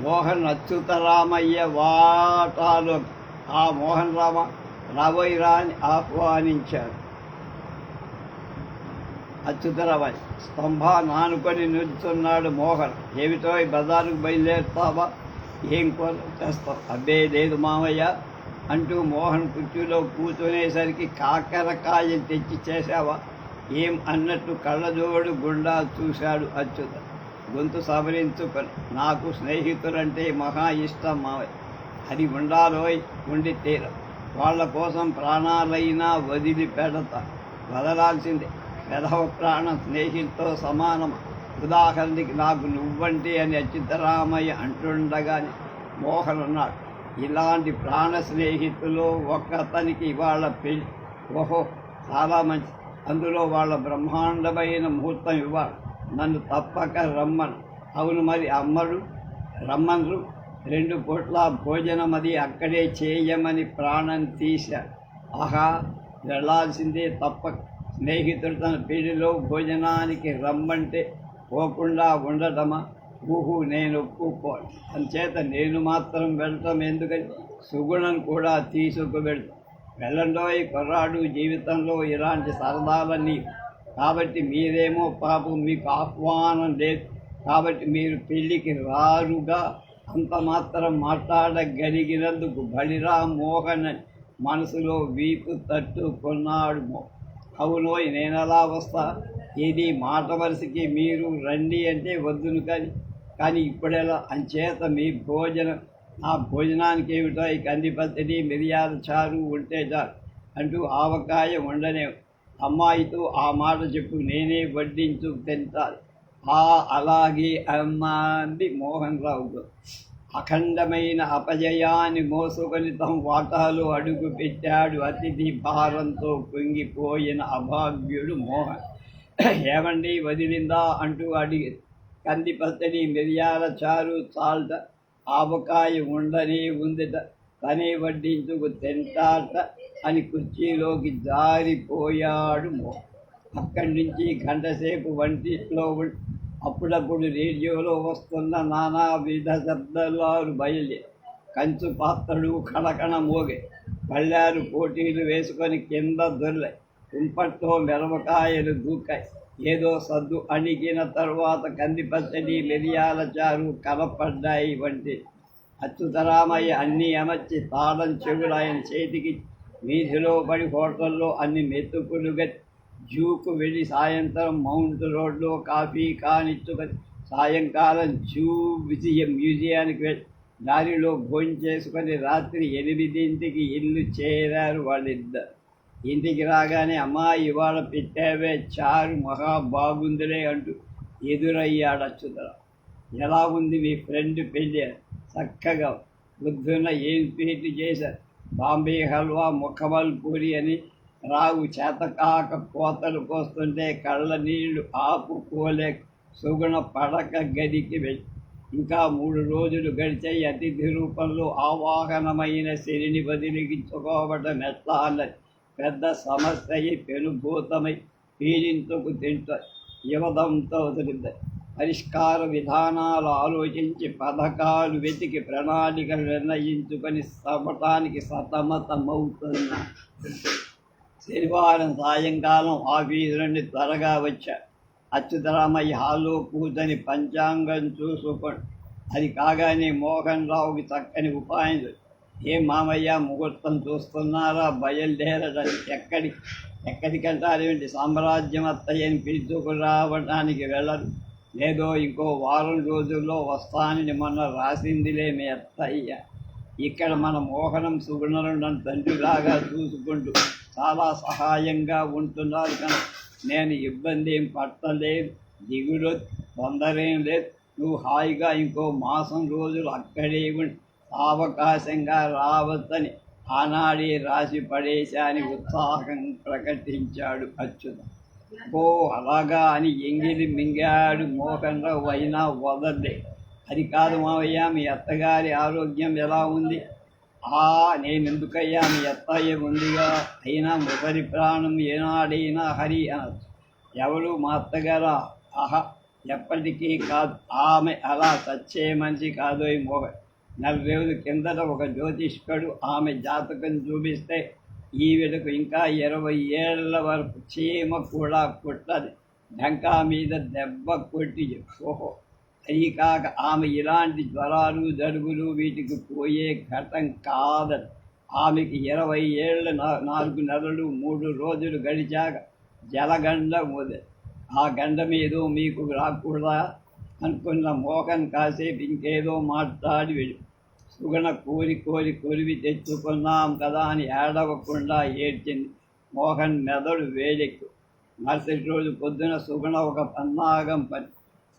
మోహన్ అచ్యుతరామయ్య వాటాలు. ఆ మోహన్ రామ రాబోయిరా ఆహ్వానించారు. అచ్యుతరామయ్య స్తంభా నానుకొని నిల్చున్నాడు మోహన్. ఏమిటో బజారుకు బయలుదేరుతావా? ఏం కూర చేస్తావు అబ్బే లేదు మామయ్య. అంటూ మోహన్ కుర్చీలో కూర్చునేసరికి కాకరకాయ తెచ్చి చేశావా ఏం అన్నట్టు కళ్ళజోడు గుండా చూశాడు అచ్యుత. గొంతు సవరించుకొని నాకు స్నేహితులంటే మహా ఇష్టం అది ఉండాలోయ్ ఉండి తీర. వాళ్ళ కోసం ప్రాణాలైనా వదిలి పెడతా వదలాల్సిందే. పెదవ ప్రాణం స్నేహితులతో సమానం ఉదాహరణకి నాకు నువ్వంటే అని అచ్యుతరామయ్య అంటుండగానే మోహన్ అన్నాడు ఇలాంటి ప్రాణ స్నేహితులు ఒక్కతనికి ఇవాళ పెళ్ళి. ఓహో చాలా మంచి అందులో వాళ్ళ బ్రహ్మాండమైన ముహూర్తం ఇవ్వాలి. నన్ను తప్పక రమ్మను. అవును మరి అమ్మడు రమ్మన్రు. రెండు పూట్ల భోజనం అది అక్కడే చేయమని ప్రాణం తీశాడు ఆహా వెళ్ళాల్సిందే తప్పక స్నేహితుడు తన పెళ్ళిలో భోజనానికి రమ్మంటే పోకుండా ఉండటమా? ఊహు నేను ఒప్పుకో అంచేత నేను మాత్రం వెళ్ళటం ఎందుకని? సుగుణం కూడా తీసుకు తీసుకువెళ్తాం వెళ్ళండోయ్ కుర్రాడు జీవితంలో ఇలాంటి సరదాలన్నీ కాబట్టి మీరేమో పాపం మీకు ఆహ్వానం లేదు. కాబట్టి మీరు పెళ్ళికి రారుగా. అంత మాత్రం మాట్లాడగలిగినందుకు బలిరా మోహన్ మనసులో వీపు తట్టుకున్నాడు మో. అవునోయ్ నేనెలా వస్తా? ఇది మాట వరుసకి మీరు రండి అంటే వద్దును కానీ కానీ ఇప్పుడెలా? అంచేత మీ భోజనం ఆ భోజనానికి ఏమిటో ఈ కంది పచ్చడి మిరియాల చారు ఉంటే చాలు. అంటూ ఆవకాయ ఉండనే అమ్మాయితో ఆ మాట చెప్పు నేనే వడ్డించు తింటాను ఆ అలాగే అమ్మా అంది మోహన్ రావు. అఖండమైన అపజయాన్ని మోసుకొని తమ వాటాలు అడుగు పెట్టాడు అతిథి భారంతో కుంగిపోయిన అభాగ్యుడు మోహన్. ఏమండి వదిలిందా అంటూ అడిగి కంది పచ్చడి మిరియాల చారు చాల్ట ఆవకాయ ఉండనే ఉందిట తనే వడ్డించుకు తింటాట. అని కుర్చీలోకి జారిపోయాడు మోహన్ అక్కడి నుంచి గంటసేపు వంటిలో అప్పుడప్పుడు రేడియోలో వస్తున్న నానా విధ శబ్దాలు బయలుదేరి కంచు పాత్రలు కళకణ మోగే. పళ్ళారు పోటీలు వేసుకొని కింద దొరిలాయి. కుంపట్లో మిరపకాయలు దూకాయి. ఏదో సద్దు అణిగిన తరువాత కంది పచ్చడి మిరియాల చారు కనపడ్డాయి వంటి అచ్యుతరామయ్య అన్నీ అమర్చి తాళం చెవులు ఆయన చేతికి వీధిలో పడి హోటల్లో అన్ని మెతుకులు గట్టి జూకు వెళ్ళి సాయంత్రం మౌంట్ రోడ్లో కాఫీ కానిచ్చుకొని సాయంకాలం జూ విజయం మ్యూజియానికి వెళ్ళి దారిలో భోంచేసుకొని రాత్రి ఎనిమిదింటికి ఇల్లు చేరారు వాళ్ళిద్దరు. ఇంటికి రాగానే అమ్మా ఇవాళ పెట్టావే చారు మహా బాగుందిలే అంటూ ఎదురయ్యాడు అచ్యుతరావు ఎలా ఉంది మీ ఫ్రెండ్ పెళ్ళి? చక్కగా బుద్ధున ఏం స్వీట్ చేశారు? బాంబే హల్వా ముఖమల్ పూరి అని రావు చేతకాక కోతలు కోస్తుంటే కళ్ళ నీళ్ళు ఆపుకోలేక సుగుణ పడక గదికి వెళ్ళి ఇంకా మూడు రోజులు గడిచాయి అతిథి రూపంలో ఆవాహనమైన శనిని బదిలిగించుకోవటం ఎట్లా అన్నది. పెద్ద సమస్య అయి పెనుభూతమై పీడింతకు తింట యువదంతో వదిలింది. పరిష్కార విధానాలు ఆలోచించి పథకాలు వెతికి ప్రణాళికలు నిర్ణయించుకొని సపటానికి సతమతమవుతున్నా శనివారం సాయంకాలం ఆఫీసు నుండి త్వరగా వచ్చా. అచ్యుతరామయ్య హాల్లో కూర్చొని పంచాంగం చూసుకోండి అది కాగానే మోహన్ రావుకి చక్కని ఉపాయం ఏ ఏం మామయ్య ముహూర్తం చూస్తున్నారా? బయలుదేరడానికి ఎక్కడి ఎక్కడికంటారేంటి సామ్రాజ్యం అత్తయ్యని పిలుచుకురావడానికి వెళ్ళరు? లేదో ఇంకో వారం రోజుల్లో వస్తానని మొన్న రాసిందిలే మీ అత్తయ్య. ఇక్కడ మన మోహనం సుగుణను నన్ను తండ్రిలాగా చూసుకుంటూ చాలా సహాయంగా ఉంటున్నారు కానీ. నేను ఇబ్బంది ఏం పట్టలేదు దిగులు తొందరేం లేదు. నువ్వు హాయిగా ఇంకో మాసం రోజులు అక్కడే ఉండి అవకాశంగా రావద్దని ఆనాడే రాసి పడేశాని ఉత్సాహం ప్రకటించాడు అచ్యుతం. ఓ అలాగా అని ఎంగిలి మింగాడు మోహన్ అయినా వదలే అది కాదు మావయ్య మీ అత్తగారి ఆరోగ్యం ఎలా ఉంది? ఆ నేను ఎందుకయ్యా మీ అత్తయ్య ఉందిగా. అయినా మొదటి ప్రాణం ఏనాడైనా హరి అనొచ్చు. ఎవరు మా అత్తగారా? ఆహా ఎప్పటికీ కాదు. ఆమె అలా చచ్చే మనిషి కాదు ఈ నలభై కిందట ఒక జ్యోతిష్కుడు ఆమె జాతకం చూపిస్తే ఈవిడకు ఇంకా ఇరవై ఏళ్ళ వరకు చీమ కూడా కొట్టదు. డంకా మీద దెబ్బ కొట్టి ఓహో అది కాక ఆమె ఇలాంటి జ్వరాలు జలుబులు వీటికి పోయే ఘటం కాదట ఆమెకి ఇరవై ఏళ్ళ నా- నాలుగు నెలలు మూడు రోజులు గడిచాక జలగండ మొదలు ఆ గండ మీద మీకు రాకూడదా? అనుకున్న మోహన్ కాసేపు ఇంకేదో మాట్లాడి వెళ్ళి. సుగణ కోరి కోరి కొరివి తెచ్చుకున్నాం కదా అని ఏడవకుండా ఏడ్చింది. మోహన్ మెదడు వేడెక్కు మరుసటి రోజు పొద్దున సుగుణ ఒక పన్నాగం పని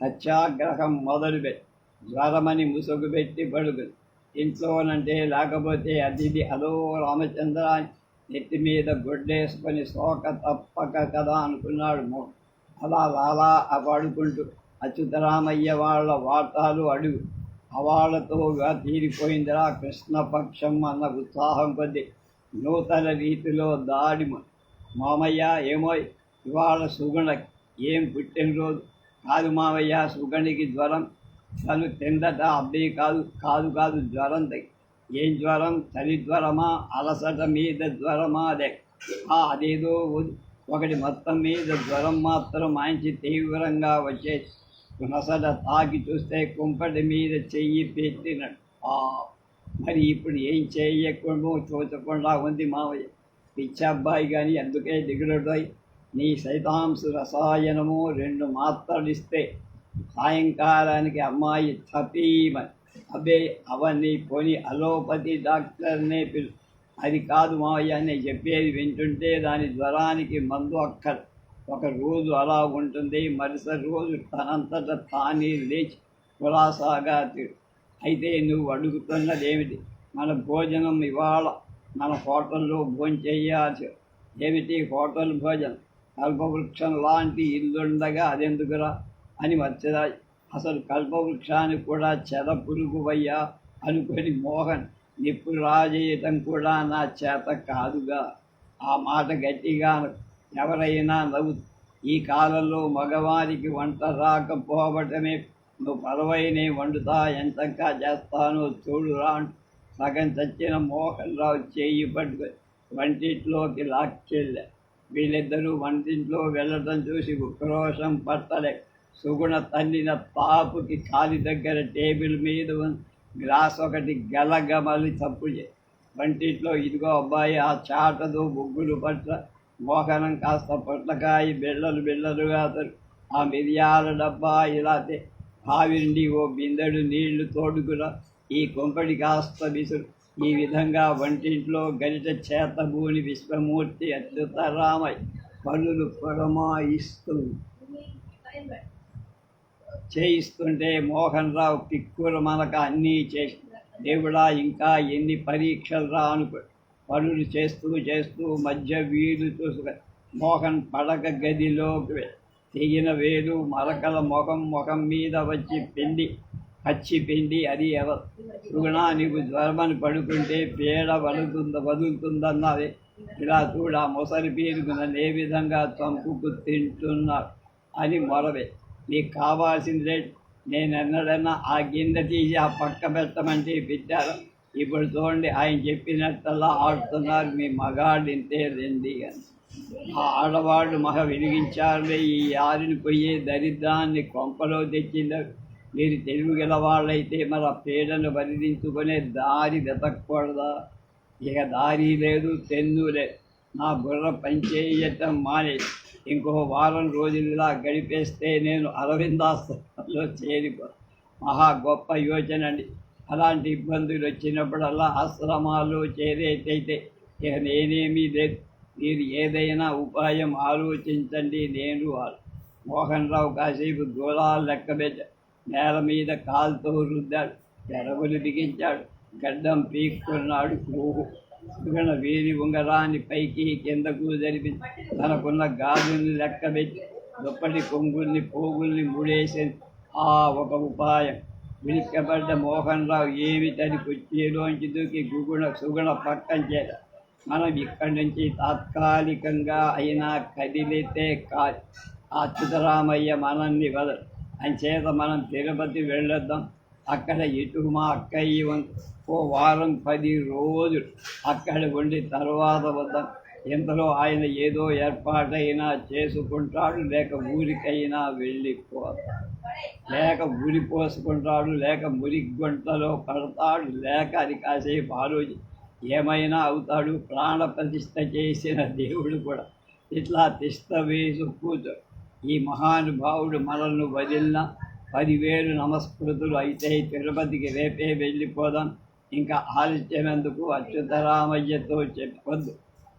సత్యాగ్రహం మొదలుపెట్టి జ్వరమని ముసుగు పెట్టి పడుకుంది ఇంట్లోనంటే లేకపోతే అతిథి హలో అదో రామచంద్ర అని నెత్తి మీద గొడ్డేసుకొని శోక తప్పక కదా అనుకున్నాడు మోహన్ అలా లాలా పడుకుంటూ అచ్యుతరామయ్య వాళ్ళ వార్తలు అడుగు. అవాళతోగా తీరిపోయిందిరా కృష్ణపక్షం అన్న ఉత్సాహం కొద్ది నూతన రీతిలో దాడి మామయ్య ఏమో ఇవాళ సుగుణ ఏం పుట్టినరోజు? కాదు మామయ్య సుగణికి జ్వరం. తను తిందట అబ్బాయి కాదు కాదు కాదు జ్వరం తగ్గి ఏం జ్వరం? చలి జ్వరమా? అలసట మీద జ్వరమా? అదే. అదేదో ఒకటి మొత్తం మీద జ్వరం మాత్రం మంచి తీవ్రంగా వచ్చేసి నొసట తాకి చూస్తే కుంపటి మీద చెయ్యి పెట్టినట్టు. ఆ, మరి ఇప్పుడు ఏం చేయకుండా చూచకుండా ఉంది మావయ్య. పిచ్చబ్బాయి కానీ ఎందుకే దిగులుడోయ్ నీ సైతాంశ రసాయనము రెండు మాత్రలు ఇస్తే సాయంకాలానికి అమ్మాయి తపీమని అబ్బే అవన్నీ కొని అలోపతి డాక్టర్నే పిలు. అది కాదు మావయ్య నేను చెప్పేది వింటుంటే దాని జ్వరానికి మందు అక్కర్. ఒక రోజు అలా ఉంటుంది మరుసటి రోజు తనంతట తానే లేచి కులాసాగా అయితే నువ్వు అడుగుతున్నది ఏమిటి? మన భోజనం ఇవాళ మన హోటల్లో భోజనం చేయాల్సి ఏమిటి? హోటల్ భోజనం. కల్పవృక్షం లాంటి ఇల్లుండగా అదెందుకురా? అని వచ్చదా అసలు కల్పవృక్షానికి కూడా చెద పురుగువయ్యా అనుకొని మోహన్ నిప్పు రాజేయటం కూడా నా చేత కాదుగా. ఆ మాట గట్టిగా ఎవరైనా నవ్వు ఈ కాలంలో మగవారికి వంట రాకపోవటమే. నువ్వు పరవైనే వండుతా ఎంతగా చేస్తానో చూడురా సగం చచ్చిన మోహన్ రావు చేయి పట్టుకు వంటింట్లోకి లాక్కెళ్ళా వీళ్ళిద్దరూ వంటింట్లో వెళ్ళటం చూసి ఉక్రోషం పట్టలే. సుగుణ తన్నిన తాపుకి కాలి దగ్గర టేబుల్ మీద గ్లాస్ ఒకటి గలగమలి తప్పు చే వంటింట్లో ఇదిగో అబ్బాయి ఆ చాటదు బొగ్గులు పట్ల మోహనం కాస్త పొట్లకాయ బిళ్ళలు బిళ్ళలుగా ఆ మిరియాల డబ్బా ఇలా తే- ఓ బిందెడు నీళ్ళు తోడుకురా. ఈ కొంపడి కాస్త విసురు. ఈ విధంగా వంటింట్లో గరిట చేతభూని విశ్వమూర్తి అచ్యుతరామయ్య పనులు పురమాయిస్తూ. చేయిస్తుంటే మోహన్ రావు కిక్కులు మనక అన్నీ చేసి దేవుడా ఇంకా ఎన్ని పరీక్షలు రా అనుకో పనులు చేస్తూ చేస్తూ మధ్య వీలు చూసుక మోహన్ పడక గదిలోకి తెగిన వేలు మరకల ముఖం ముఖం మీద వచ్చి పిండి పచ్చి పిండి అది ఎవ సుగుణ నీకు జ్వరమని పడుకుంటే పేడ వదులుతుంద వదులుతుందన్నది ఇలా చూడ మొసలి పీరుకు నన్ను ఏ విధంగా చంపుకు తింటున్నారు అని మొరవే. నీకు కావాల్సిందే నేను ఎన్నడన్నా ఆ గిన్నె తీసి ఆ పక్క పెట్టమంటే పెట్టారు ఇప్పుడు చూడండి ఆయన చెప్పినట్టల్లా ఆడుతున్నారు మీ మగాడు ఇంతే రండి అని. ఆ ఆడవాళ్ళు మహ వెలిగించారులే ఈ ఆరిని పోయే దరిద్రాన్ని కొంపలో తెచ్చిందో మీరు తెలుగు గల వాళ్ళైతే మరి ఆ పీడను వరిదించుకునే దారి వెతకూడదా ఇక దారి లేదు తెన్నులే నా బుర్ర పనిచేయటం మానే. ఇంకో వారం రోజులు ఇలా గడిపేస్తే నేను అరవిందాశ్రమంలో చేరిపో. మహా గొప్ప యోచన అండి. అలాంటి ఇబ్బందులు వచ్చినప్పుడల్లా ఆశ్రమాలు చేరేటైతే ఇక నేనేమీ లేదు. మీరు ఏదైనా ఉపాయం ఆలోచించండి నేను మోహన్ రావు కాసేపు గోళాలు లెక్కబెట్ట నేల మీద కాలుతో రుద్దాడు. తెరవులు బిగించాడు. గడ్డం పీక్కున్నాడు సుగణ వీరి ఉంగరాన్ని పైకి కిందకు జరిపి తనకున్న గాజుల్ని లెక్కబెట్టి దుప్పటి కొంగుల్ని పోగుల్ని ముడేసి ఆ ఒక ఉపాయం. విలిక్కబడ్డ మోహన్ రావు ఏమిటని కుర్చీలోంచి దూకి గుగుణ సుగుణ పక్కన చేత మనం ఇక్కడి నుంచి తాత్కాలికంగా అయినా కదిలితే కాదు ఆ అచ్యుతరామయ్య మనల్ని వదలు. అంచేత మనం తిరుపతి వెళ్ళొద్దాం. అక్కడ ఇటు మా అక్కయ్య ఓ వారం పది రోజులు అక్కడ ఉండి తర్వాత వద్దాం. ఇంతలో ఆయన ఏదో ఏర్పాటైనా చేసుకుంటాడు లేక ఊరికైనా వెళ్ళిపోతాడు లేక ఉరి పోసుకుంటాడు లేక మురికి గుంటలో పడతాడు లేక అది కాసేపు ఆలోచి ఏమైనా అవుతాడు ప్రాణ ప్రతిష్ట చేసిన దేవుడు కూడా ఇట్లా తిష్ట వేసు కూర్చో ఈ మహానుభావుడు మనల్ని వదిలిన పదివేలు నమస్కృతులు అయితే తిరుపతికి రేపే వెళ్ళిపోదాం. ఇంకా ఆలస్యమెందుకు అచ్యుతరామయ్యతో చెప్పొద్దు.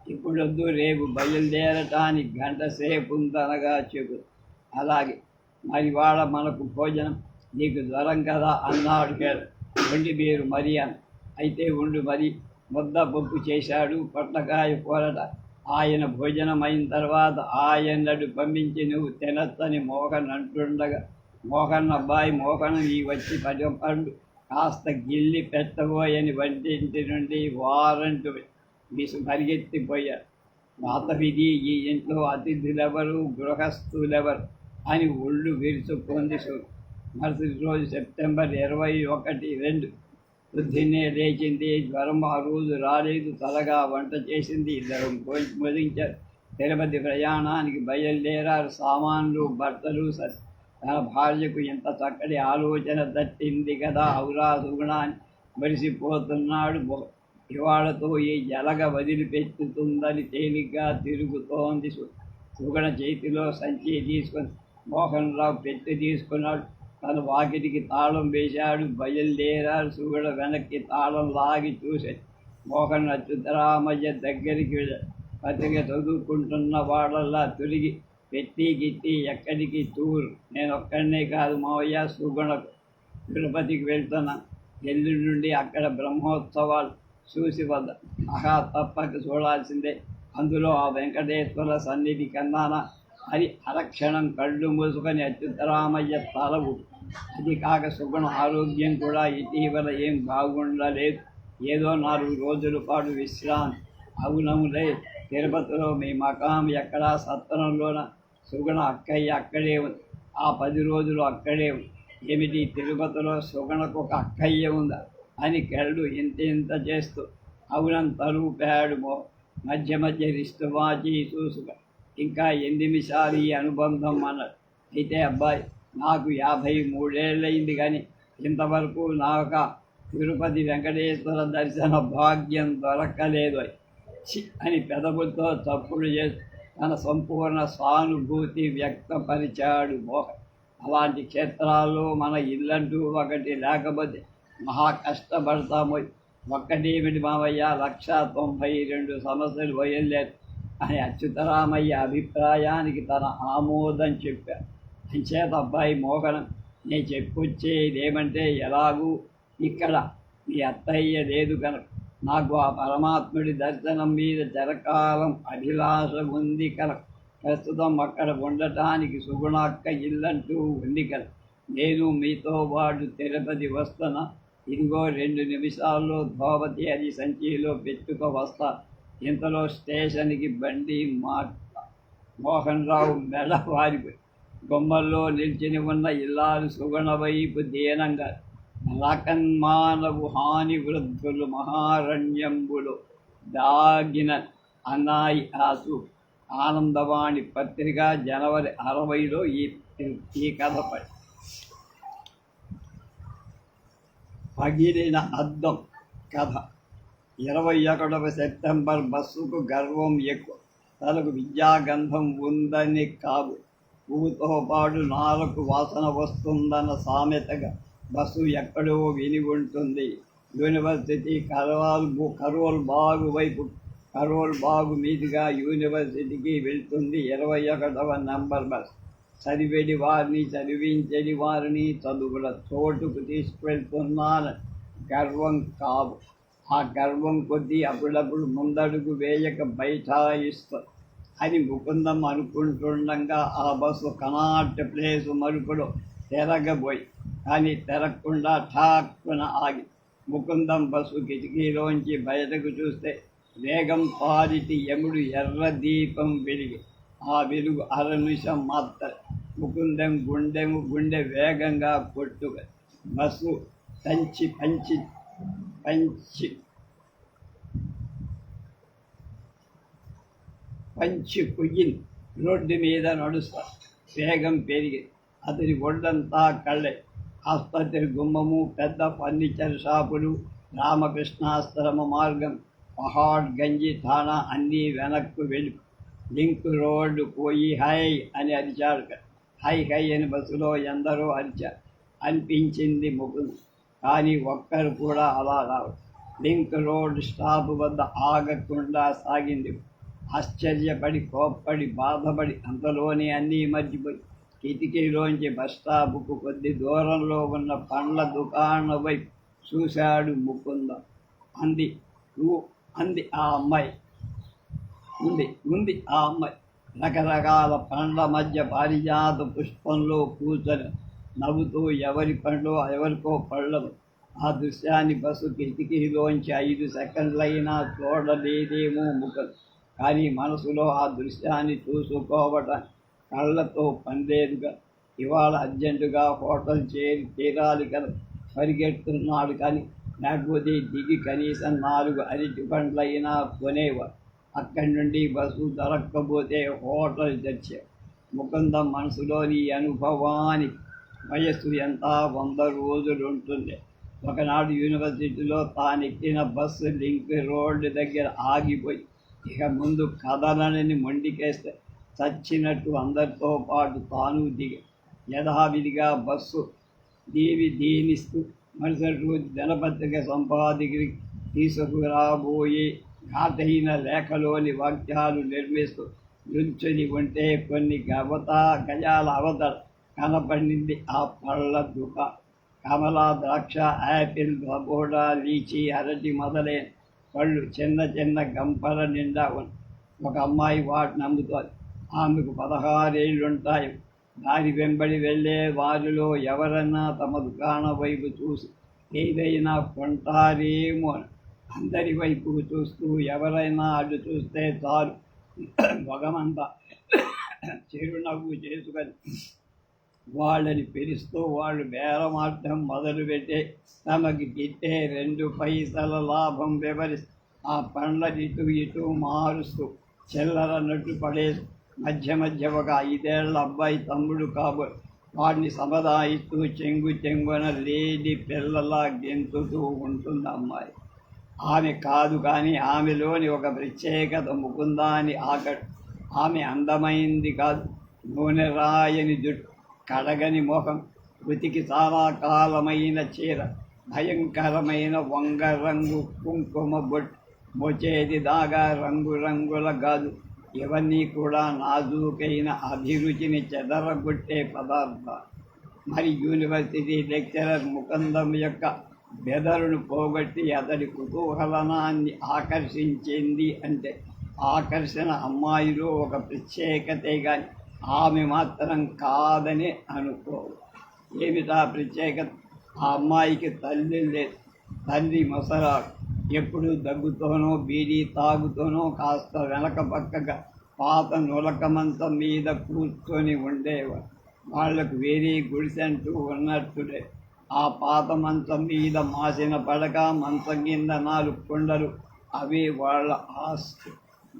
ఇప్పుడొద్దు రేపు బయలుదేరటానికి గంట సేపు ఉందనగా చెప్పు. అలాగే మరి వాళ్ళ మనకు భోజనం నీకు జ్వరం కదా అన్నాడు కేడు వండి మీరు మరి అని అయితే ఉండు మరి ముద్ద పప్పు చేశాడు పొట్లకాయ కూరట. ఆయన భోజనం అయిన తర్వాత ఆయనడు పంపించి నువ్వు తినొచ్చని మోకన్ అంటుండగా మోహన్ అబ్బాయి మోకన్ నీ వచ్చి పడి పండు కాస్త గిల్లి పెట్టబోయని వంటింటి నుండి వారంటు పరిగెత్తిపోయారు. పాత విధి ఈ ఇంట్లో అతిథులెవరు గృహస్థులెవరు అని ఒళ్ళు విరుచుకుంది మరుసటి రోజు సెప్టెంబర్ ఇరవై ఒకటి రెండు పొద్దున్నే లేచింది. జ్వరం ఆ రోజు రాలేదు. తలగా వంట చేసింది. ఇద్దరు మొదించారు తిరుపతి ప్రయాణానికి బయలుదేరారు. సామాన్లు భర్తలు స- తన భార్యకు ఇంత చక్కటి ఆలోచన దట్టింది కదా. ఔరా సుగుణాన్ని మరిసిపోతున్నాడు. ఇవాళతో ఈ జలగ వదిలిపెట్టుతుందని తేలిగ్గా తిరుగుతోంది సు- చేతిలో సంచి తీసుకొని మోహన్ రావు పెట్టి తీసుకున్నాడు. తను వాకిటికి తాళం వేశాడు బయలుదేరాడు సుగణ వెనక్కి తాళం లాగి చూశాడు. మోహన్ అచ్యుతరామయ్య దగ్గరికి వెళ్ళాడు పత్రిక చదువుకుంటున్న వాళ్ళల్లా తొలిగి పెట్టి గిట్టి ఎక్కడికి టూర్ నేను ఒక్కడనే కాదు మావయ్య సుగుణకు తిరుపతికి వెళ్తున్నా. ఎల్లుండి నుండి అక్కడ బ్రహ్మోత్సవాలు చూసి వద్ద ఆహా తప్పక చూడాల్సిందే. అందులో ఆ వెంకటేశ్వర సన్నిధి కన్నాన అని అరక్షణం కళ్ళు మూసుకొని అచ్యుతరామయ్య తలవు. అది కాక సుగుణ ఆరోగ్యం కూడా ఇటీవల ఏం బాగుండలేదు. ఏదో నాలుగు రోజుల పాటు విశ్రాంతి. అవునములే తిరుపతిలో మీ మకాం ఎక్కడా సత్వరంలోన? సుగుణ అక్కయ్య అక్కడే ఉంది. ఆ పది రోజులు అక్కడే ఉంది. ఏమిటి? తిరుపతిలో సుగుణకు ఒక అక్కయ్య ఉందా? అని కెరడు ఇంత ఇంత చేస్తూ అవునంత రూపాడు మో మధ్య మధ్య రిస్తువాచి చూసుక ఇంకా ఎన్ని ఈ అనుబంధం అన్నాడు. అయితే అబ్బాయి నాకు యాభై మూడేళ్ళయింది కానీ ఇంతవరకు నాకు తిరుపతి వెంకటేశ్వర దర్శన భాగ్యం దొరకలేదు అని పెదవులతో తప్పులు చేసి తన సంపూర్ణ సానుభూతి వ్యక్తపరిచాడు మోహన్. అలాంటి క్షేత్రాల్లో మన ఇల్లంటూ ఒకటి లేకపోతే మహా కష్టపడతాము. ఒక్కటేమిటి మావయ్య లక్ష తొంభై రెండు సమస్యలు వయలేదు అని అచ్యుతరామయ్య అభిప్రాయానికి తన ఆమోదం చెప్పారు అంచేత అబ్బాయి మోహనం నేను చెప్పొచ్చేది ఏమంటే ఎలాగూ ఇక్కడ మీ అత్తయ్య లేదు కనుక. నాకు ఆ పరమాత్ముడి దర్శనం మీద జరకాలం అభిలాష ఉంది కనుక. ప్రస్తుతం అక్కడ ఉండటానికి సుగుణాక్క ఇల్లంటూ ఉంది కదా నేను మీతో పాటు తిరుపతి వస్తున్నా. ఇదిగో రెండు నిమిషాల్లో ధోవతి అది సంచిలో పెట్టుకు వస్తా. ఇంతలో స్టేషన్కి బండి మా మోహన్ రావు మెడ వారి బొమ్మల్లో నిల్చుని ఉన్న ఇల్లాలు సుగుణ వైపు దీనంగా. రకన్మానవు హాని వృద్ధులు మహారణ్యంబులు దాగిన అనాయి ఆసు. ఆనందవాణి పత్రిక జనవరి అరవైలో ఈ ఈ కథ పడి పగిలిన అద్దం కథ. ఇరవై ఒకటవ సెప్టెంబర్ బస్సుకు గర్వం ఎక్కువ. తనకు విద్యాగంధం ఉందని కాదు. పువ్వుతో పాటు నాలుగు వాసన వస్తుందన్న సామెతగా బస్సు ఎక్కడో విని ఉంటుంది. యూనివర్సిటీ కరవాల్ కరోల్ బాగు వైపు కరోల్ బాగు మీదుగా యూనివర్సిటీకి వెళ్తుంది ఇరవై ఒకటవ నంబర్ బస్. చదివేడి వారిని చదివించని వారిని చదువుల చోటుకు తీసుకువెళ్తున్నారు గర్వం కావు. ఆ గర్వం కొద్దీ అప్పుడప్పుడు ముందడుగు వేయక బైఠాయిస్తా. అని ముకుందం అనుకుంటుండగా ఆ బస్సు కనాట్ ప్లేస్ మరుపులో తిరగబోయి కానీ తిరగకుండా ఠాక్కున ఆగి ముకుందం బస్సు కిటికీలోంచి బయటకు చూస్తే వేగం పారిటి యముడు ఎర్ర దీపం వెలిగి ఆ వెలుగు అర నిమిషం మాత్రం ముకుందం గుండెము గుండె వేగంగా కొట్టుగా బస్సు పంచి పంచి పంచి పంచి పొయ్యింది రోడ్డు మీద నడుస్తా. వేగం పెరిగి అతని ఒళ్ళంతా కళ్ళే. ఆసుపత్రి గుమ్మము పెద్ద ఫర్నిచర్ షాపులు రామకృష్ణాశ్రమ మార్గం పహాడ్ గంజి థానా అన్నీ వెనక్కు వెళ్ళి లింక్ రోడ్డు పోయి హై అని అరిచాడు హై హై అని బస్సులో ఎందరో అరిచ అనిపించింది ముగ్గురు. కానీ ఒక్కరు కూడా అలా రావు లింక్ రోడ్ స్టాప్ వద్ద ఆగకుండా సాగింది. ఆశ్చర్యపడి కోప్పడి బాధపడి అంతలోనే అన్నీ మర్చిపోయి కిటికీలోంచి బస్ స్టాప్కు కొద్ది దూరంలో ఉన్న పండ్ల దుకాణం వైపు చూశాడు ముకుంద. అంది అంది ఆ అమ్మాయి. ఉంది ఉంది ఆ అమ్మాయి. రకరకాల పండ్ల మధ్య పారిజాత పుష్పంలో కూర్చొని నవ్వుతూ ఎవరి పండ్లో ఎవరికో పళ్ళలు ఆ దృశ్యాన్ని బస్సు కిటికీలోంచి ఐదు సెకండ్లైనా చూడలేదేమో ముఖం. కానీ మనసులో ఆ దృశ్యాన్ని చూసుకోవటం కళ్ళతో పనిలేదుగా ఇవాళ అర్జెంటుగా హోటల్ చేరి తీరాలి కదా. పరిగెడుతున్నాడు కానీ లేకపోతే దిగి కనీసం నాలుగు అరటి పండ్లైనా కొనేవారు అక్కడి నుండి బస్సు దొరక్కపోతే హోటల్ తెచ్చే ముకుంద మనసులోని అనుభవానికి వయస్సు ఎంత వంద రోజులు ఉంటుంది ఒకనాడు యూనివర్సిటీలో తాను ఎక్కిన బస్సు లింక్ రోడ్డు దగ్గర ఆగిపోయి ఇక ముందు కథలని మొండికేస్తే చచ్చినట్టు అందరితో పాటు తాను దిగి యథావిధిగా బస్సు దీవి దీనిస్తూ మరుసటి రోజు దినపత్రిక సంపాదకుడికి తీసుకురాబోయే ఘాటైన లేఖలోని వాక్యాలు నిర్మిస్తూ నుంచుని ఉంటే కొన్ని గవత గజాల అవతల కనపడింది ఆ పళ్ళ దుక. కమల ద్రాక్ష యాపిల్ బబోడా లీచి అరటి మొదలైన పళ్ళు చిన్న చిన్న గంపల నిండా ఒక అమ్మాయి వాటిని అమ్ముతోంది. ఆమెకు పదహారేళ్ళుంటాయి దారి వెంబడి వెళ్ళే వారిలో ఎవరన్నా తమ దుకాణం వైపు చూసి ఏదైనా కొంటారేమో అని అందరి వైపు చూస్తూ ఎవరైనా అడ్డు చూస్తే చాలు. మగమంతా చిరునవ్వు చేసుకొని వాళ్ళని పిలుస్తూ వాళ్ళు బేరమార్థం మొదలుపెట్టే తమకి గిట్టే రెండు పైసల లాభం వివరిస్తూ ఆ పండ్లని ఇటు ఇటు మారుస్తూ చిల్లర నట్టు పడే మధ్య మధ్య ఒక ఐదేళ్ళ అబ్బాయి తమ్ముడు కాబో వాడిని సమదాయిస్తూ చెంగు చెంగున లేడి పిల్లలా గెంతుతూ ఉంటుంది అమ్మాయి. ఆమె కాదు కానీ ఆమెలోని ఒక ప్రత్యేకత ముకుందాన్ని ఆక ఆమె అందమైంది కాదు. నూనె రాయని జుట్టు కడగని ముఖం వృతికి చాలా కాలమైన చీర భయంకరమైన వంగ రంగు కుంకుమ బొట్టు మొచేది దాగా రంగురంగుల గాజు. ఇవన్నీ కూడా నాజూకైన అభిరుచిని చెదరగొట్టే పదార్థాలు. మరి యూనివర్సిటీ లెక్చరర్ ముకుందం యొక్క బెదరును పోగొట్టి అతడి కుతూహలనాన్ని ఆకర్షించింది అంటే ఆకర్షణ అమ్మాయిలో ఒక ప్రత్యేకతే కానీ ఆమె మాత్రం కాదని అనుకో. ఏమిటా ప్రత్యేకత ఆ అమ్మాయికి తల్లి లేదు. తండ్రి మొసరాడు. ఎప్పుడు దగ్గుతోనో బీడీ తాగుతూనో కాస్త వెనక పక్కగా పాత నులక మంచం మీద కూర్చొని ఉండేవారు వాళ్ళకు వేరే గుడిసెంటూ ఉన్నట్టుడే ఆ పాత మంచం మీద మాసిన పడక మంచం కింద నాలుగు కొండలు. అవి వాళ్ళ ఆస్తి.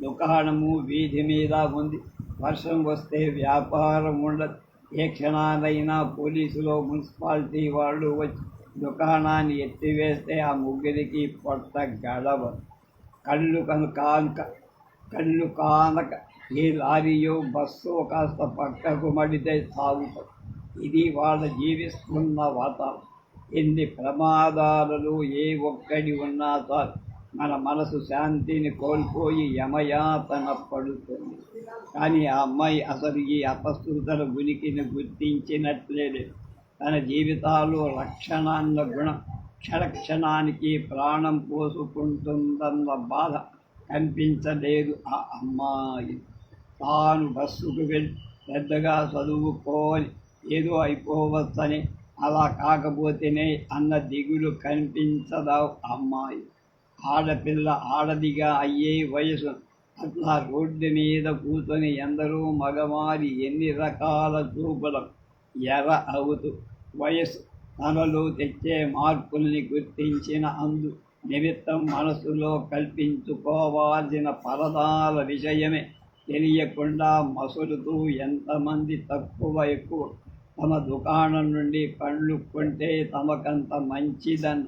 దుకాణము వీధి మీద ఉంది. వర్షం వస్తే వ్యాపారం ఉండదు. ఏ క్షణాలైనా పోలీసులో మున్సిపాలిటీ వాళ్ళు వచ్చి దుకాణాన్ని ఎత్తివేస్తే ఆ ముగ్గురికి పొట్ట గడవ. కళ్ళు కను కాంక కళ్ళు కానక ఏ లారీయో బస్సు కాస్త పక్కకు మడితే సాగుతాం ఇది వాళ్ళ జీవిస్తున్న వాతావరణం. ఎన్ని ప్రమాదాలలో ఏ ఒక్కడి ఉన్నా సార్ మన మనసు శాంతిని కోల్పోయి యమయాతన పడుతుంది. కానీ ఆ అమ్మాయి అసలు ఈ అపశృతల ఉనికిని గుర్తించినట్లేదు తన జీవితాలు లక్షణాన్న గుణం క్షణక్షణానికి ప్రాణం పోసుకుంటుందన్న బాధ కనిపించలేదు ఆ అమ్మాయి. తాను బస్సుకు వెళ్ళి పెద్దగా చదువుకోని ఏదో అయిపోవచ్చని అలా కాకపోతేనే అన్న దిగులు కనిపించదా అమ్మాయి. ఆడపిల్ల ఆడదిగా అయ్యే వయసు. అట్లా రోడ్డు మీద కూర్చొని ఎందరో మగవారి ఎన్ని రకాల చూపులం. ఎర్ర అవుతూ వయసు. తనలో తెచ్చే మార్పుల్ని గుర్తించిన అందు నిమిత్తం మనసులో కల్పించుకోవాల్సిన పరదాల విషయమే తెలియకుండా మసులుతూ ఎంతమంది తక్కువ ఎక్కువ తమ దుకాణం నుండి పండ్లు కొంటే తమకంత మంచిదన్న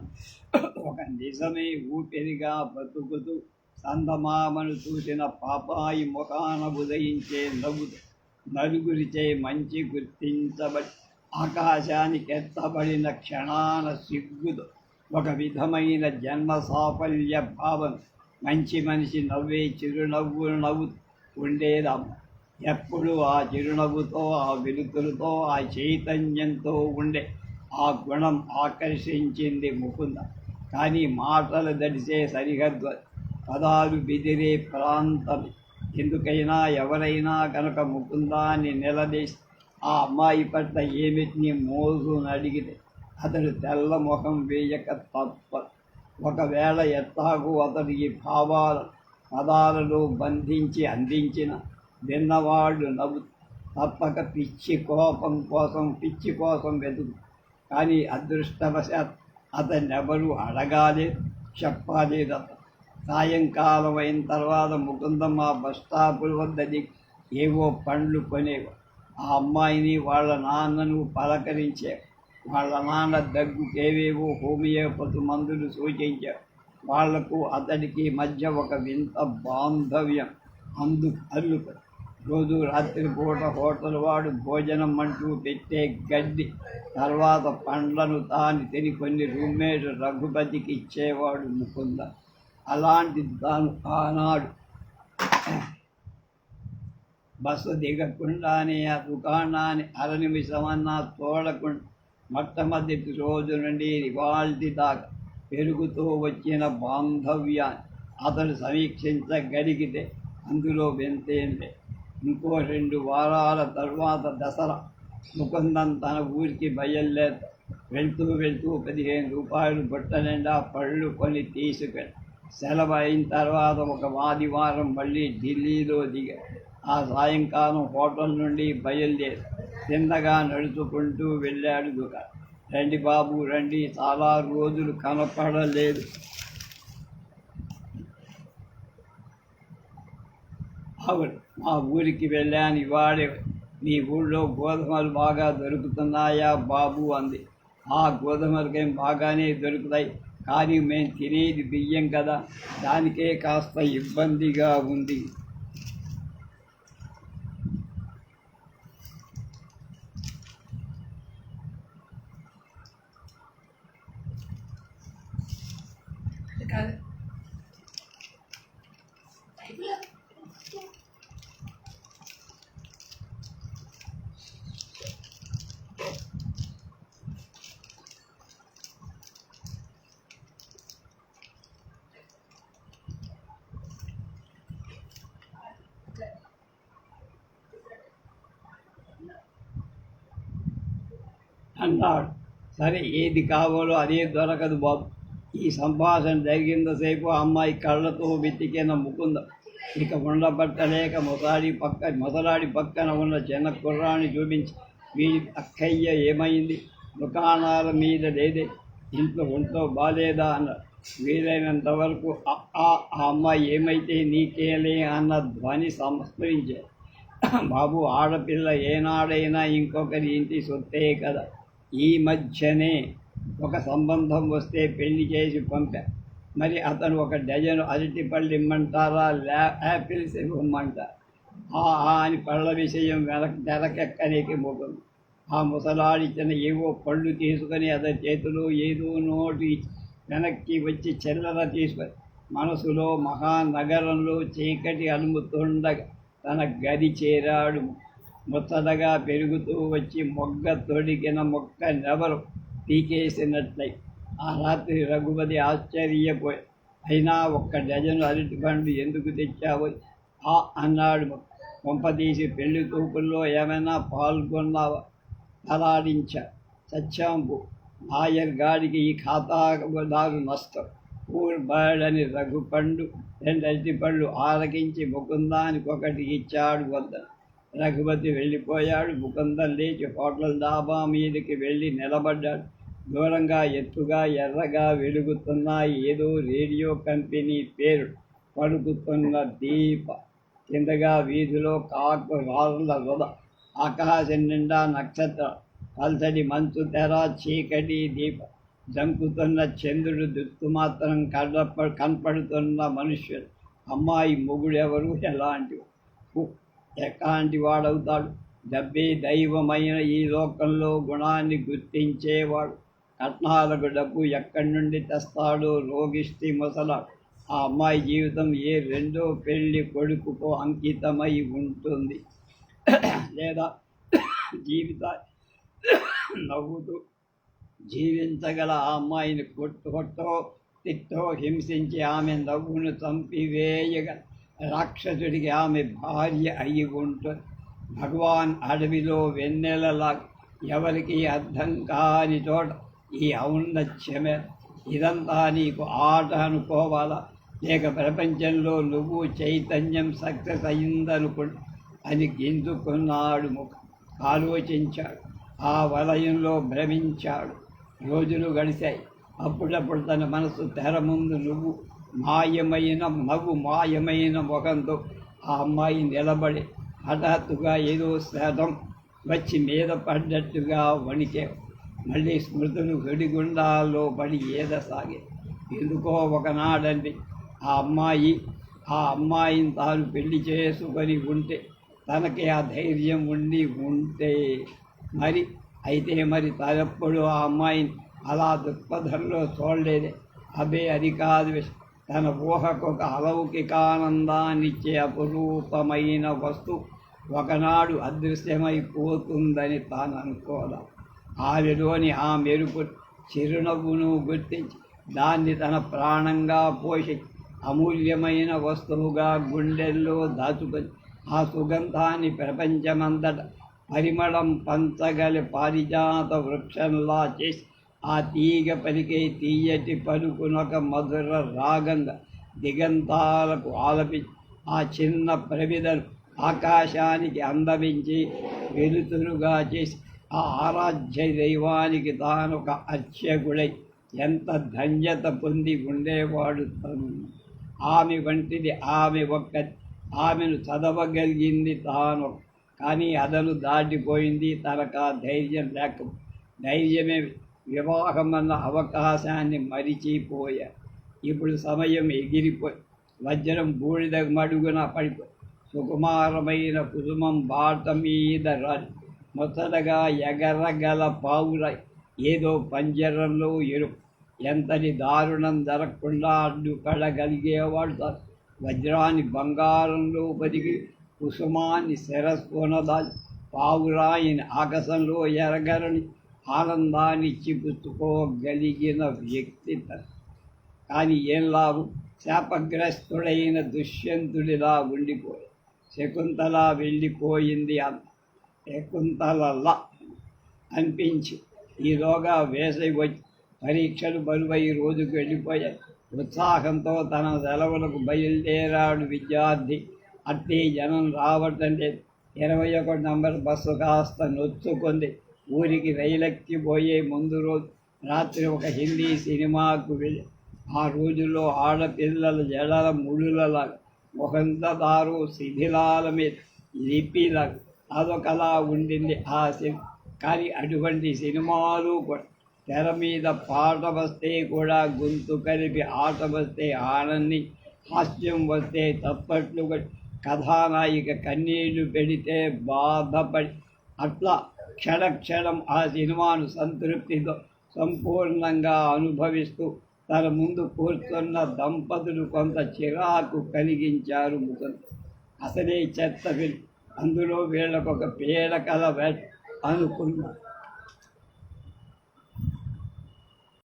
ఒక నిజమే ఊపిరిగా బతుకుతూ సందమామను చూసిన పాపాయి ముఖాన ఉదయించే నవ్వుతూ నలుగురిచే మంచి గుర్తించబడి ఆకాశానికి ఎత్తబడిన క్షణాన సిగ్గుతో ఒక విధమైన జన్మ సాఫల్య భావం మంచి మనిషి నవ్వే చిరునవ్వులు నవ్వు ఉండేదమ్మ. ఎప్పుడు ఆ చిరునవ్వుతో ఆ వెలుతురుతో ఆ చైతన్యంతో ఉండే ఆ గుణం ఆకర్షించింది ముకుంద. కానీ మాటలు దడిసే సరిహద్దు పదాలు బెదిరే ప్రాంతం ఎందుకైనా ఎవరైనా కనుక ముకుందాన్ని నిలదీసి ఆ అమ్మాయి పట్ల ఏమిటిని మోసుని అడిగితే అతడు తెల్ల ముఖం వేయక తప్ప. ఒకవేళ ఎత్తాకు అతడు ఈ భావాల పదాలలో బంధించి అందించిన విన్నవాళ్ళు నవ్వు తప్పక పిచ్చి కోపం కోసం పిచ్చి కోసం వెతుకు. కానీ అదృష్టవశాత్ అతన్నెవరూ అడగాలి చెప్పలేదు అతను సాయంకాలం అయిన తర్వాత ముకుందమ్మ బస్ స్టాపుల వద్దని ఏవో పండ్లు కొనేవి. ఆ అమ్మాయిని వాళ్ళ నాన్నను పలకరించే వాళ్ళ నాన్న దగ్గుకేవేవో హోమియోపతి మందులు సూచించారు వాళ్ళకు అతడికి మధ్య ఒక వింత బాంధవ్యం అందు అల్లుకు రోజు రాత్రిపూట హోటల్ వాడు భోజనం అంటూ పెట్టే గడ్డి తర్వాత పండ్లను తాను తిని కొన్ని రూమ్మేట్ రఘుపతికి ఇచ్చేవాడు ముకుంద. అలాంటిది తాను ఆనాడు బస్సు దిగకుండానే ఆ దుకాణాన్ని అర నిమిషమన్నా తోడకుండా మొట్టమొదటి రోజు నుండి ఇవాల్టి దాకా పెరుగుతూ వచ్చిన బాంధవ్యాన్ని అతను సమీక్షించగలిగితే అందులో వింతేంటే ఇంకో రెండు వారాల తర్వాత దసరా ముకుందం తన ఊరికి బయలుదేరు వెళ్తూ వెళ్తూ పదిహేను రూపాయలు బుట్ట నిండా పళ్ళు కొని తీసుకెళ్ళి సెలవు అయిన తర్వాత ఒక ఆదివారం మళ్ళీ ఢిల్లీలో దిగా ఆ సాయంకాలం హోటల్ నుండి బయలుదేరి చిన్నగా నడుచుకుంటూ వెళ్ళాడు దుకాణం. రండి బాబు రండి. చాలా రోజులు కనపడలేదు. అవును మా ఊరికి వెళ్ళాను ఇవాడే మీ ఊళ్ళో గోధుమలు బాగా దొరుకుతున్నాయా బాబు అంది. ఆ గోధుమలకేం బాగానే దొరుకుతాయి కానీ మేము తినేది బియ్యం కదా దానికే కాస్త ఇబ్బందిగా ఉంది కాదు అన్నాడు సరే ఏది కావాలో అదే దొరకదు బాబు. ఈ సంభాషణ జరిగినంతసేపు అమ్మాయి కళ్ళతో వెతికిన ముకుంద. ఇక ఉండబట్టలేక మొసలాడి పక్క మొసలాడి పక్కన ఉన్న చిన్న కుర్రాన్ని చూపించి మీ అక్కయ్య ఏమైంది? దుకాణాల మీద లేదే. ఇంట్లో ఒంట్లో బాలేదా? అన్నాడు. వీలైనంత వరకు ఆ ఆ అమ్మాయి ఏమైతే నీకేలే అన్న ధ్వని సంస్మరించారు బాబు ఆడపిల్ల ఏనాడైనా ఇంకొకరి ఇంటి సొత్తే కదా. ఈ మధ్యనే ఒక సంబంధం వస్తే పెళ్ళి చేసి పంపా. మరి అతను ఒక డజన్ అరటిపళ్ళు ఇమ్మంటారా? ల్యా యాపిల్స్ ఇవ్వమంటారా ఆ అని పళ్ళ విషయం వెనక తెరకెక్కనికి ముఖం. ఆ ముసలాడిచ్చిన ఏవో పళ్ళు తీసుకొని అతని చేతిలో ఏదో నోటి వెనక్కి వచ్చి చెల్లర తీసుకొని మనసులో మహానగరంలో చీకటి అలుముతుండగా తన గది చేరాడు. ముచ్చటగా పెరుగుతూ వచ్చి మొగ్గ తొడిగిన మొక్క నెవరు పీకేసినట్లయి ఆ రాత్రి రఘుపతి ఆశ్చర్యపోయి అయినా ఒక్క డజను అరటి పండు ఎందుకు తెచ్చావు? ఆ అన్నాడు కొంపతీసి పెళ్ళి చూపుల్లో ఏమైనా పాల్గొన్నావా? తలాడించా. సత్యాంబు నాయర్ గాడికి ఈ ఖాతాదారు నష్టం. ఊర్బాడని రఘుపండు రెండటి పళ్ళు ఆరగించి ముకుందానికి ఒకటి ఇచ్చాడు వద్ద. రఘుపతి వెళ్ళిపోయాడు. ముకుందం లేచి హోటల్ డాబా మీదకి వెళ్ళి నిలబడ్డాడు. దూరంగా ఎత్తుగా ఎర్రగా వెలుగుతున్న ఏదో రేడియో కంపెనీ పేరు పడుకుతున్న దీప. కిందగా వీధిలో కాకు రాళ్ళ వద ఆకాశం నిండా నక్షత్ర. పల్సడి మంచు తెర చీకటి దీప. జంకుతున్న చంద్రుడు దుత్తు మాత్రం కనప కనపడుతున్న మనుష్యుడు అమ్మాయి మొగుడెవరు? ఎలాంటి ఎలాంటి వాడవుతాడు? డబ్బే దైవమైన ఈ లోకంలో గుణాన్ని గుర్తించేవాడు. కట్నాలకు డబ్బు ఎక్కడి నుండి తెస్తాడో రోగిష్టి ముసలాడు ఆ అమ్మాయి జీవితం ఏ రెండో పెళ్ళి కొడుకుకో అంకితమై ఉంటుంది. లేదా జీవిత నవ్వుతూ జీవించగల ఆ అమ్మాయిని కొట్టు కొట్టో తిట్టో హింసించి ఆమె నవ్వును చంపివేయగల. రాక్షసుడికి ఆమె భార్య అయి ఉంటూ భగవాన్ అడవిలో వెన్నెలలా ఎవరికి అర్థం కాని చోట ఈ ఔన్నత్యమే ఇదంతా నీకు ఆట అనుకోవాలా లేక ప్రపంచంలో నువ్వు చైతన్యం సక్సెస్ అయిందనుకు అని గింజుకున్నాడు ముఖం ఆలోచించాడు ఆ వలయంలో భ్రమించాడు రోజులు గడిశాయి అప్పుడప్పుడు తన మనసు తెర ముందు నువ్వు మాయమైన నవ్వు మాయమైన ముఖంతో ఆ అమ్మాయి నిలబడి హఠాత్తుగా ఏదో శాతం వచ్చి మీద పడ్డట్టుగా వణికే. మళ్ళీ స్మృతులు వెడిగుండాల్లో పడి ఏదసాగే. ఎందుకో ఒకనాడండి ఆ అమ్మాయి ఆ అమ్మాయిని తాను పెళ్ళి చేసుకొని ఉంటే తనకి ఆ ధైర్యం ఉండి ఉంటే. మరి అయితే మరి తనెప్పుడు ఆ అమ్మాయిని అలా దృక్పథంలో చూడలేదే. అబే అది కాదు విషయం. తన ఊహకు ఒక అలౌకికానందాన్నిచ్చే అపురూపమైన వస్తువు ఒకనాడు అదృశ్యమైపోతుందని తాను అనుకోదా. ఆవిలోని ఆ మెరుపు చిరునవ్వును గుర్తించి దాన్ని తన ప్రాణంగా పోషి అమూల్యమైన వస్తువుగా గుండెల్లో దాచుకొని ఆ సుగంధాన్ని ప్రపంచమంతట పరిమళం పంచగలి పారిజాత వృక్షంలా చేసి ఆ తీగ పలికే తీయటి పలుకునొక మధుర రాగంగా దిగంతాలకు ఆలపి ఆ చిన్న ప్రమిదను ఆకాశానికి అందవించి వెలుతురుగా చేసి ఆ ఆరాధ్య దైవానికి తానొక అర్చకుడై ఎంత ధన్యత పొంది ఉండేవాడు తను. ఆమె వంటిది ఆమె ఒక్క ఆమెను చదవగలిగింది తాను. కానీ అదను దాటిపోయింది తనకు ఆ ధైర్యం లేక ధైర్యమే వివాహం అన్న అవకాశాన్ని మరిచిపోయా ఇప్పుడు సమయం ఎగిరిపోయి వజ్రం బూడిద మడుగున పడిపోయి సుకుమారమైన కుసుమం బాట మీద రాలి మొదటగా ఎగరగల పావురై ఏదో పంజరంలో ఎరుపు ఎంతటి దారుణం జరగకుండా అడ్డుపడగలిగేవాడు సార్ వజ్రాన్ని బంగారంలో బతికి కుసుమాన్ని శిరస్సునదాలి పావురాయిని ఆకాశంలో ఎరగరని ఆనందాన్ని చిపుచ్చుకోగలిగిన వ్యక్తి కానీ ఏం లాభం? శాపగ్రస్తుడైన దుష్యంతుడిలా ఉండిపోయి శకుంతల వెళ్ళిపోయింది అన్న. శకుంతలలా అనిపించి ఈలోగా వేసవి వచ్చి పరీక్షలు బరువై రోజుకు వెళ్ళిపోయాయి. ఉత్సాహంతో తన సెలవులకు బయలుదేరాడు విద్యార్థి. అట్టి జనం రావటం లేదు. ఇరవై ఒకటి నంబర్ బస్సు కాస్త నొచ్చుకుంది. ఊరికి రైలెక్కి పోయే ముందు రోజు రాత్రి ఒక హిందీ సినిమాకు వెళ్ళి ఆ రోజుల్లో ఆడపిల్లల జడల ముడులలాగా ముఖంతదారు శిథిలాల మీద లిపిలాగా అదొకలా ఉండింది ఆ సినిమా కానీ అటువంటి సినిమాలు కూడా తెర మీద పాట వస్తే కూడా గొంతు కలిపి ఆట వస్తే ఆనంది హాస్యం వస్తే తప్పట్లు కథానాయిక కన్నీళ్ళు పెడితే బాధపడి అట్లా క్షణక్షణం ఆ సినిమాను సంతృప్తితో సంపూర్ణంగా అనుభవిస్తూ తన ముందు కూర్చున్న దంపతులు కొంత చిరాకు కలిగించారు ముసలి. అసలే చెత్త అందులో వీళ్ళకొక పీడకల వెట్ అనుకున్నారు